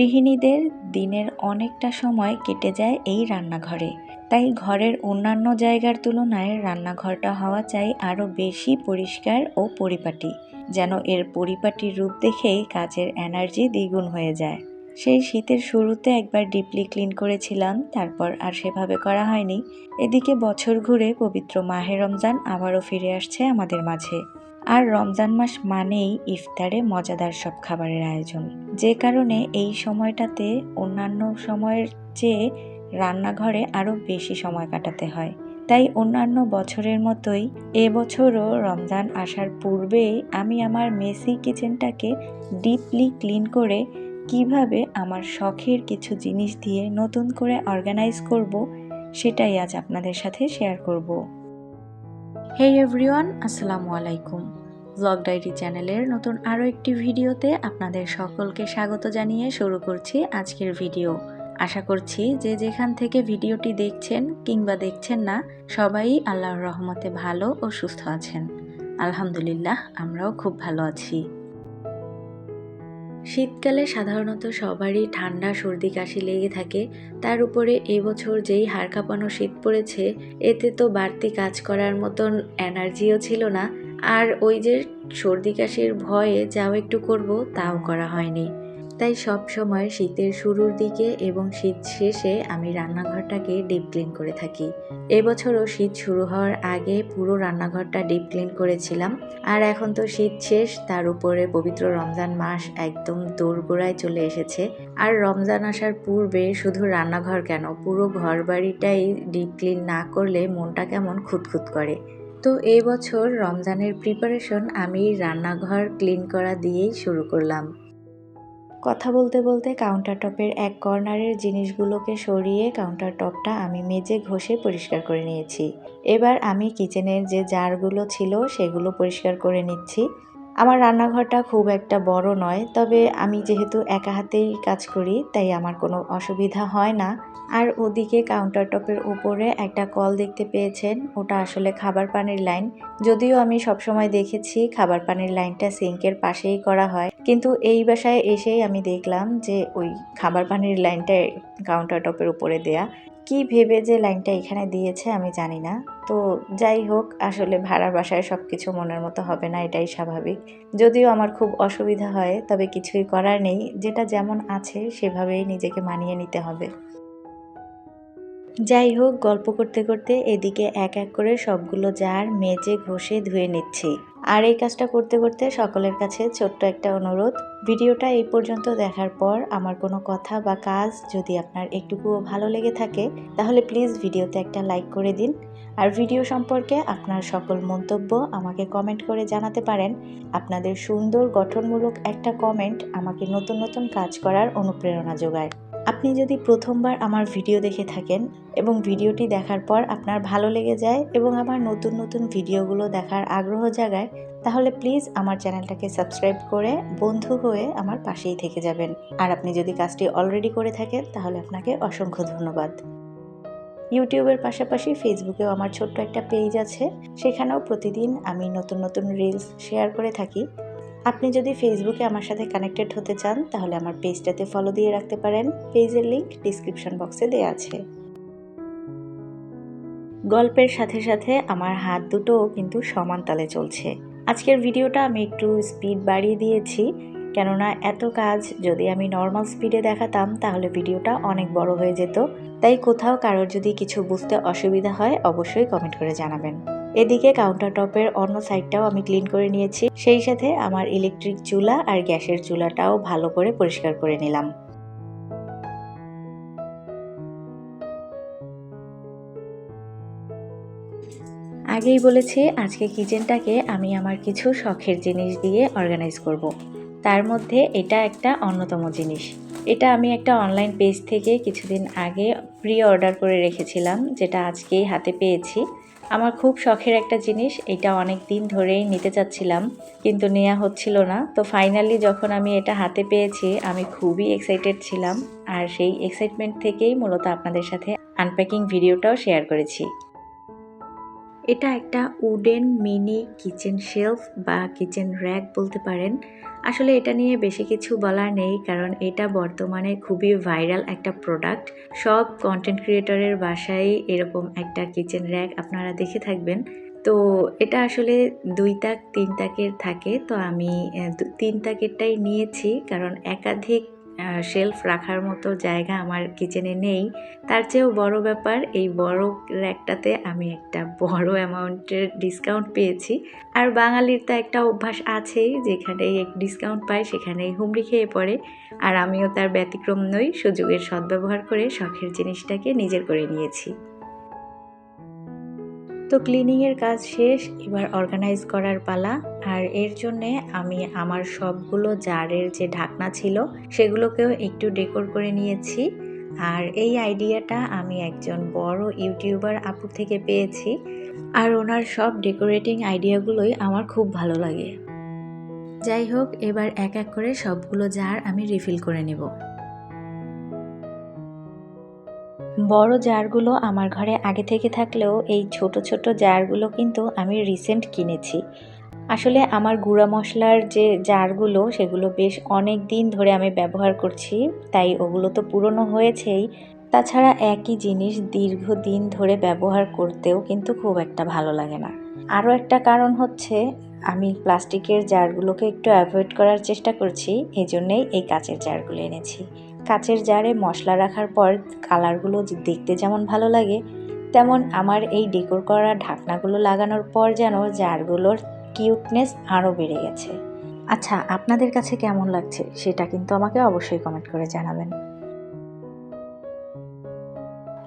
গৃহিণীদের দিনের অনেকটা সময় কেটে যায় এই রান্নাঘরে। তাই ঘরের অন্যান্য জায়গার তুলনায় রান্নাঘরটা হওয়া চাই আরও বেশি পরিষ্কার ও পরিপাটি, যেন এর পরিপাটির রূপ দেখেই কাজের এনার্জি দ্বিগুণ হয়ে যায়। সেই শীতের শুরুতে একবার ডিপলি ক্লিন করেছিলাম, তারপর আর সেভাবে করা হয়নি। এদিকে বছর ঘুরে পবিত্র মাহে রমজান আবারও ফিরে আসছে আমাদের মাঝে। আর রমজান মাস মানেই ইফতারে মজাদার সব খাবারের আয়োজন। যে কারণে এই সময়টাতে অন্যান্য সময়ের চেয়ে রান্নাঘরে আরও বেশি সময় কাটাতে হয়। তাই অন্যান্য বছরের মতোই এবছরও রমজান আসার পূর্বেই আমি আমার মেসি কিচেনটাকে ডিপলি ক্লিন করে কীভাবে আমার শখের কিছু জিনিস দিয়ে নতুন করে অর্গানাইজ করব, সেটাই আজ আপনাদের সাথে শেয়ার করব। হে এভরিওয়ান আসসালামু আলাইকুম। ব্লগ ডায়েরি চ্যানেলের নতুন আরও একটি ভিডিওতে আপনাদের সকলকে স্বাগত জানিয়ে শুরু করছি আজকের ভিডিও। আশা করছি যে যেখান থেকে ভিডিওটি দেখছেন কিংবা দেখছেন না, সবাই আল্লাহর রহমতে ভালো ও সুস্থ আছেন। আলহামদুলিল্লাহ, আমরাও খুব ভালো আছি। শীতকালে সাধারণত সবারই ঠান্ডা, সর্দি, কাশি লেগে থাকে। তার উপরে এবছর যেই হাড় কাঁপানো শীত পড়েছে, এতে তো বাড়তি কাজ করার মতন এনার্জিও ছিল না। আর ওই যে সর্দি, কাশির ভয়ে যাও একটু করব, তাও করা হয়নি। তাই সব সময় শীতের শুরুর দিকে এবং শীত শেষে আমি রান্নাঘরটাকে ডিপ ক্লিন করে থাকি। এবছরও শীত শুরু হওয়ার আগে পুরো রান্নাঘরটা ডিপ ক্লিন করেছিলাম। আর এখন তো শীত শেষ, তার উপরে পবিত্র রমজান মাস একদম দোরগোড়ায় চলে এসেছে। আর রমজান আসার পূর্বে শুধু রান্নাঘর কেন, পুরো ঘর বাড়িটাই ডিপ ক্লিন না করলে মনটা কেমন খুঁতখুত করে। তো এই বছর রমজানের প্রিপারেশন আমি রান্নাঘর ক্লিন করা দিয়েই শুরু করলাম। কথা বলতে বলতে কাউন্টার টপের এক কর্নারের জিনিসগুলোকে সরিয়ে কাউন্টার টপটা আমি মেজে ঘষে পরিষ্কার করে নিয়েছি। এবার আমি কিচেনের যে জারগুলো ছিল সেগুলো পরিষ্কার করে নিচ্ছি। আমার রান্নাঘরটা খুব একটা বড় নয়, তবে আমি যেহেতু একা হাতেই কাজ করি, তাই আমার কোনো অসুবিধা হয় না। আর ওদিকে কাউন্টার টপের উপরে একটা কল দেখতে পেয়েছেন, ওটা আসলে খাবার পানির লাইন যদিও আমি সবসময় দেখেছি খাবার পানির লাইনটা সিঙ্কের পাশেই করা হয়। কিন্তু এই বাসায় এসেই আমি দেখলাম যে ওই খাবার পানির লাইনটা কাউন্টার টপের উপরে দেয়া। কি ভেবে যে লাইনটা এখানে দিয়েছে আমি জানি না। তো যাই হোক, আসলে ভাড়ার বাসায় সব কিছু মনের মতো হবে না, এটাই স্বাভাবিক। যদিও আমার খুব অসুবিধা হয়, তবে কিছুই করার নেই। যেটা যেমন আছে, সেভাবেই নিজেকে মানিয়ে নিতে হবে। যাই হোক, গল্প করতে করতে এদিকে এক এক করে সবগুলো জার মেজে ঘষে ধুয়ে নিচ্ছি। আর এই কাজটা করতে করতে সকলের কাছে ছোট্ট একটা অনুরোধ। ভিডিওটা এই পর্যন্ত দেখার পর আমার কোনো কথা বা কাজ যদি আপনার একটুকুও ভালো লেগে থাকে, তাহলে প্লিজ ভিডিওতে একটা লাইক করে দিন। আর ভিডিও সম্পর্কে আপনার সকল মন্তব্য আমাকে কমেন্ট করে জানাতে পারেন। আপনাদের সুন্দর গঠনমূলক একটা কমেন্ট আমাকে নতুন নতুন কাজ করার অনুপ্রেরণা যোগায়। আপনি যদি প্রথমবার আমার ভিডিও দেখে থাকেন এবং ভিডিওটি দেখার পর আপনার ভালো লেগে যায় এবং আমার নতুন নতুন ভিডিওগুলো দেখার আগ্রহ জাগায়, তাহলে প্লিজ আমার চ্যানেলটাকে সাবস্ক্রাইব করে বন্ধু হয়ে আমার পাশেই থেকে যাবেন। আর আপনি যদি কাজটি অলরেডি করে থাকেন, তাহলে আপনাকে অসংখ্য ধন্যবাদ। ইউটিউবের পাশাপাশি ফেসবুকেও আমার ছোট্ট একটা পেজ আছে। সেখানেও প্রতিদিন আমি নতুন নতুন রিলস শেয়ার করে থাকি। আপনি যদি ফেসবুকে আমার সাথে কানেক্টেড হতে চান, তাহলে আমার পেজটাতে ফলো দিয়ে রাখতে পারেন। পেজের লিংক ডিসক্রিপশন বক্সে দেওয়া আছে। গল্পের সাথে সাথে আমার হাত দুটোও কিন্তু সমান তালে চলছে। আজকের ভিডিওটা আমি একটু স্পিড বাড়িয়ে দিয়েছি, কেননা এত কাজ যদি আমি নর্মাল স্পিডে দেখাতাম, তাহলে ভিডিওটা অনেক বড় হয়ে যেত। তাই কোথাও কারোর যদি কিছু বুঝতে অসুবিধা হয়, অবশ্যই কমেন্ট করে জানাবেন। এদিকে কাউন্টার টপের অন্য সাইডটাও আমি ক্লিন করে নিয়েছি। সেই সাথে আমার ইলেকট্রিক চুলা আর গ্যাসের চুলাটাও ভালো করে পরিষ্কার করে নিলাম। আগেই বলেছি, আজকে কিচেনটাকে আমি আমার কিছু শখের জিনিস দিয়ে অর্গানাইজ করব। তার মধ্যে এটা একটা অন্যতম জিনিস। এটা আমি একটা অনলাইন পেজ থেকে কিছুদিন আগে প্রি অর্ডার করে রেখেছিলাম, যেটা আজকেই হাতে পেয়েছি। আমার খুব শখের একটা জিনিস, এটা অনেক দিন ধরেই নিতে চাচ্ছিলাম, কিন্তু নেওয়া হচ্ছিল না। তো ফাইনালি যখন আমি এটা হাতে পেয়েছি, আমি খুবই এক্সাইটেড ছিলাম, আর সেই এক্সাইটমেন্ট থেকেই মূলত আপনাদের সাথে আনপ্যাকিং ভিডিওটাও শেয়ার করেছি। এটা একটা উডেন মিনি কিচেন শেলফ বা কিচেন র্যাক বলতে পারেন। আসলে এটা নিয়ে বেশি কিছু বলার নেই, কারণ এটা বর্তমানে খুবই ভাইরাল একটা প্রোডাক্ট সব কন্টেন্ট ক্রিয়েটরের বাসায় এরকম একটা কিচেন র্যাক আপনারা দেখে থাকবেন। তো এটা আসলে দুই তাক, তিন তাকের থাকে। তো আমি তিন তাকেরটাই নিয়েছি, কারণ একাধিক শেলফ রাখার মতো জায়গা আমার কিচেনে নেই। তার চেয়েও বড় ব্যাপার, এই বড় র্যাকটাতে আমি একটা বড় অ্যামাউন্টের ডিসকাউন্ট পেয়েছি। আর বাঙালির তো একটা অভ্যাস আছেই যেখানে ডিসকাউন্ট পায়, সেখানেই হুমড়ি খেয়ে পড়ে। আর আমিও তার ব্যতিক্রম নই, সুযোগের সদ্ব্যবহার করে শখের জিনিসটাকে নিজের করে নিয়েছি। তো ক্লিনিংয়ের কাজ শেষ, এবার অর্গানাইজ করার পালা। আর এর জন্যে আমি আমার সবগুলো জারের যে ঢাকনা ছিল, সেগুলোকেও একটু ডেকোর করে নিয়েছি। আর এই আইডিয়াটা আমি একজন বড় ইউটিউবার আপু থেকে পেয়েছি। আর ওনার সব ডেকোরেটিং আইডিয়াগুলোই আমার খুব ভালো লাগে। যাই হোক, এবার এক এক করে সবগুলো জার আমি রিফিল করে নেব। বড় জারগুলো আমার ঘরে আগে থেকে থাকলেও এই ছোট ছোট জারগুলো কিন্তু আমি রিসেন্ট কিনেছি। আসলে আমার গুঁড়া মশলার যে জারগুলো, সেগুলো বেশ অনেক দিন ধরে আমি ব্যবহার করছি, তাই ওগুলো তো পুরনো হয়েছেই। তাছাড়া একই জিনিস দীর্ঘদিন ধরে ব্যবহার করতেও কিন্তু খুব একটা ভালো লাগে না। আরও একটা কারণ হচ্ছে, আমি প্লাস্টিকের জারগুলোকে একটু অ্যাভয়েড করার চেষ্টা করছি এই জন্যেই এই কাচের জারগুলো এনেছি। কাচের জারে মশলা রাখার পর কালারগুলো দেখতে যেমন ভালো লাগে, তেমন আমার এই ডেকোর করা ঢাকনাগুলো লাগানোর পর যেন জারগুলোর কিউটনেস আরও বেড়ে গেছে। আচ্ছা আপনাদের কাছে কেমন লাগছে সেটা কিন্তু আমাকে অবশ্যই কমেন্ট করে জানাবেন।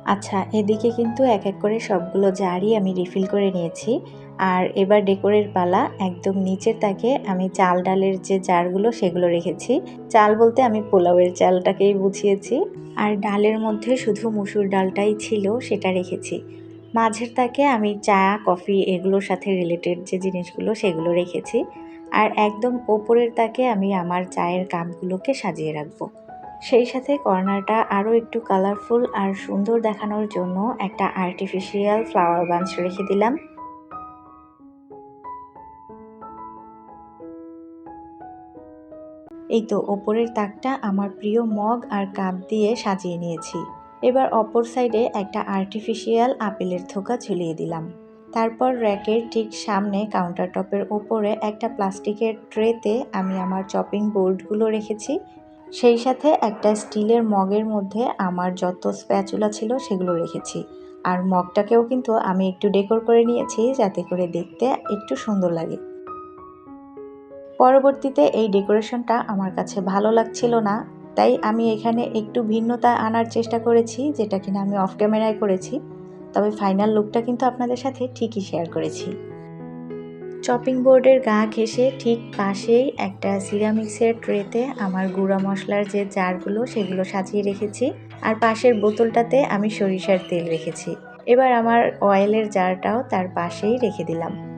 আচ্ছা এদিকে কিন্তু এক এক করে সবগুলো জারই আমি রিফিল করে নিয়েছি। আর এবার ডেকোরের পালা একদম নিচের তাকে আমি চাল ডালের যে জারগুলো সেগুলো রেখেছি। চাল বলতে আমি পোলাওয়ের চালটাকেই বুঝিয়েছি। আর ডালের মধ্যে শুধু মুসুর ডালটাই ছিল সেটা রেখেছি। মাঝের তাকে আমি চা, কফি এগুলোর সাথে রিলেটেড যে জিনিসগুলো সেগুলো রেখেছি। আর একদম ওপরের তাকে আমি আমার চায়ের কাপগুলোকে সাজিয়ে রাখব। সেই সাথে কর্নারটা আরও একটু কালারফুল আর সুন্দর দেখানোর জন্য একটা আর্টিফিশিয়াল ফ্লাওয়ার বাঞ্চ রেখে দিলাম। এই তো ওপরের তাকটা আমার প্রিয় মগ আর কাপ দিয়ে সাজিয়ে নিয়েছি। এবার অপর সাইডে একটা আর্টিফিশিয়াল আপেলের থোকা ঝুলিয়ে দিলাম। তারপর র্যাকের ঠিক সামনে কাউন্টার টপের ওপরে একটা প্লাস্টিকের ট্রেতে আমি আমার চপিং বোর্ডগুলো রেখেছি। সেই সাথে একটা স্টিলের মগের মধ্যে আমার যত স্প্যাচুলা ছিল সেগুলো রেখেছি। আর মগটাকেও কিন্তু আমি একটু ডেকোর করে নিয়েছি যাতে করে দেখতে একটু সুন্দর লাগে। পরবর্তীতে এই ডেকোরেশনটা আমার কাছে ভালো লাগছিল না, তাই আমি এখানে একটু ভিন্নতা আনার চেষ্টা করেছি যেটা কিনা আমি অফ ক্যামেরায় করেছি। তবে ফাইনাল লুকটা কিন্তু আপনাদের সাথে ঠিকই শেয়ার করেছি। চপিং বোর্ডের গা ঘেসে ঠিক পাশেই একটা সিরামিক্সের ট্রেতে আমার গুঁড়া মশলার যে জারগুলো, সেগুলো সাজিয়ে রেখেছি। আর পাশের বোতলটাতে আমি সরিষার তেল রেখেছি। এবার আমার অয়েলের জারটাও তার পাশেই রেখে দিলাম।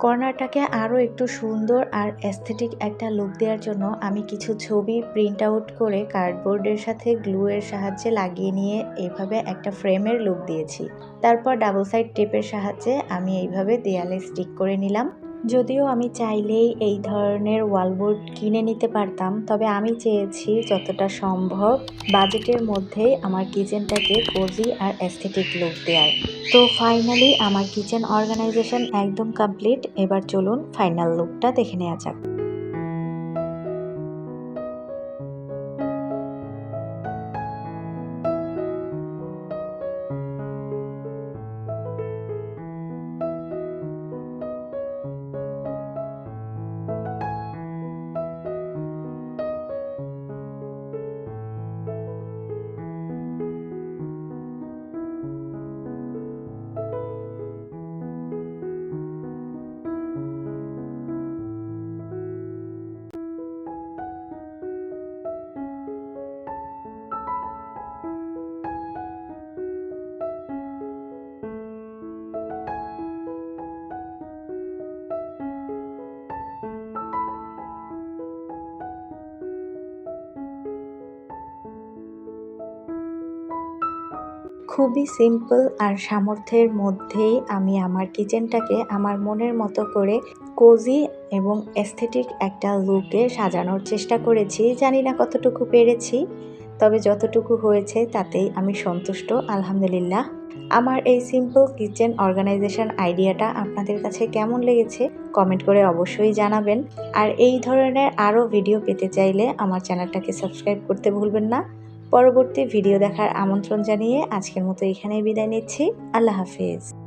কর্নারটাকে আরও একটু সুন্দর আর অ্যাস্থেটিক একটা লুক দেওয়ার জন্য আমি কিছু ছবি প্রিন্ট আউট করে কার্ডবোর্ডের সাথে গ্লুয়ের সাহায্যে লাগিয়ে নিয়ে এইভাবে একটা ফ্রেমের লুক দিয়েছি। তারপর ডাবল সাইড টেপের সাহায্যে আমি এইভাবে দেয়ালে স্টিক করে নিলাম। যদিও আমি চাইলেই এই ধরনের ওয়ালবোর্ড কিনে নিতে পারতাম, তবে আমি চেয়েছি যতটা সম্ভব বাজেটের মধ্যে আমার কিচেনটাকে কোজি আর অ্যাস্থেটিক লুক দেওয়ার তো ফাইনালি আমার কিচেন অর্গানাইজেশন একদম কমপ্লিট এবার চলুন ফাইনাল লুকটা দেখে নেওয়া যাক। খুবই সিম্পল আর সামর্থ্যের মধ্যেই আমি আমার কিচেনটাকে আমার মনের মতো করে কোজি এবং এস্থেটিক একটা লুকে সাজানোর চেষ্টা করেছি। জানি না কতটুকু পেরেছি, তবে যতটুকু হয়েছে তাতেই আমি সন্তুষ্ট, আলহামদুলিল্লাহ। আমার এই সিম্পল কিচেন অর্গানাইজেশন আইডিয়াটা আপনাদের কাছে কেমন লেগেছে কমেন্ট করে অবশ্যই জানাবেন। আর এই ধরনের আরও ভিডিও পেতে চাইলে আমার চ্যানেলটাকে সাবস্ক্রাইব করতে ভুলবেন না। পরবর্তী ভিডিও দেখার আমন্ত্রণ জানিয়ে আজকের মতো এখানেই বিদায় নিচ্ছি। আল্লাহ হাফিজ।